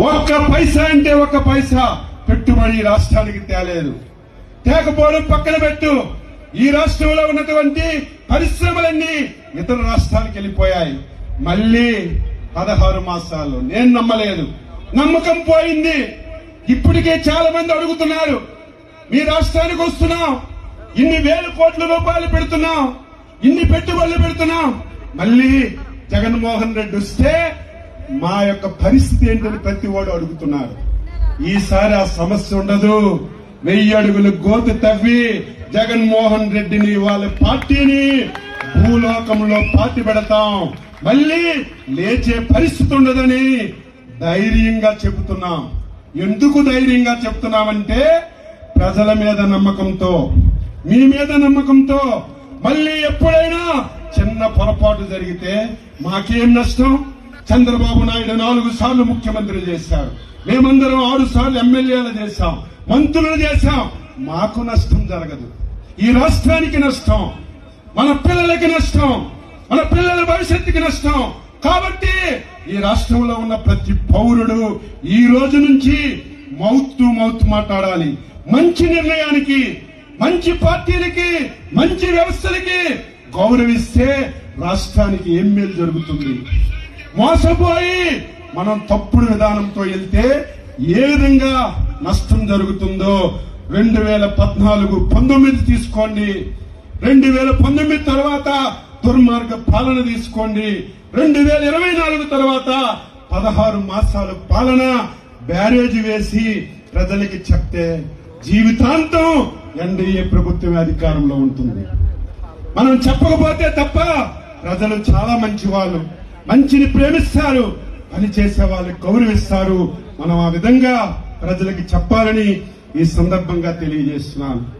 ఒక్క పైసా అంటే ఒక్క పైసా. పెట్టుబడి ఈ రాష్ట్రానికి తేలేదు. తేకపోవడం పక్కన పెట్టు. ఈ రాష్ట్రంలో ఉన్నటువంటి పరిశ్రమలన్నీ ఇతర రాష్ట్రాలకు వెళ్ళిపోయాయి. మళ్ళీ పదహారు మాసాలు. నేను నమ్మలేదు. నమ్మకం పోయింది. ఇప్పటికే చాలా మంది అడుగుతున్నారు. మీ రాష్ట్రానికి వస్తున్నాం. ఇన్ని వేల కోట్ల రూపాయలు పెడుతున్నాం. ఇన్ని పెట్టుబడులు పెడుతున్నాం. మళ్ళీ జగన్మోహన్ రెడ్డి వస్తే మా యొక్క పరిస్థితి ఏంటని ప్రతి వాడు అడుగుతున్నారు ఈసారి ఆ సమస్య ఉండదు. వెయ్యి అడుగులు గోతు తవ్వి జగన్మోహన్ రెడ్డిని వాళ్ళ పార్టీని భూలోకంలో పాతి పెడతాం. మళ్ళీ లేచే పరిస్థితి ఉండదని ధైర్యంగా చెబుతున్నాం. ఎందుకు ధైర్యంగా చెప్తున్నామంటే ప్రజల మీద నమ్మకంతో మీ మీద నమ్మకంతో. మళ్ళీ ఎప్పుడైనా చిన్న పొరపాటు జరిగితే మాకేం నష్టం? చంద్రబాబు నాయుడు నాలుగు సార్లు ముఖ్యమంత్రి చేశారు. మేమందరం ఆరు సార్లు ఎమ్మెల్యేలు చేశాం. మంత్రులు చేశాం. మాకు నష్టం జరగదు. ఈ రాష్ట్రానికి నష్టం. మన పిల్లలకి నష్టం. మన పిల్లల భవిష్యత్తుకి నష్టం. కాబట్టి ఈ రాష్ట్రంలో ఉన్న ప్రతి పౌరుడు ఈ రోజు నుంచి మౌత్ టు మౌత్ మాట్లాడాలి. మంచి నిర్ణయానికి మంచి పార్టీలకి మంచి వ్యవస్థలకి గౌరవిస్తే రాష్ట్రానికి ఏం మేలు జరుగుతుంది? మోసపోయి మనం తప్పుడు విధానంతో వెళ్తే ఏ విధంగా నష్టం జరుగుతుందో రెండు వేల పద్నాలుగు పంతొమ్మిది తీసుకోండి. రెండు వేల పంతొమ్మిది తర్వాత దుర్మార్గ పాలన తీసుకోండి. రెండు వేల ఇరవై నాలుగు తర్వాత పదహారు మాసాల పాలన బ్యారేజ్ వేసి ప్రజలకి చెప్తే జీవితాంతం ఎన్డీఏ ప్రభుత్వమే అధికారంలో ఉంటుంది. మనం చెప్పకపోతే తప్ప ప్రజలు చాలా మంచి వాళ్ళు మంచిని ప్రేమిస్తారు పని చేసే వాళ్ళని గౌరవిస్తారు. మనం ఆ విధంగా ప్రజలకి చెప్పాలని ఈ సందర్భంగా తెలియజేస్తున్నాను.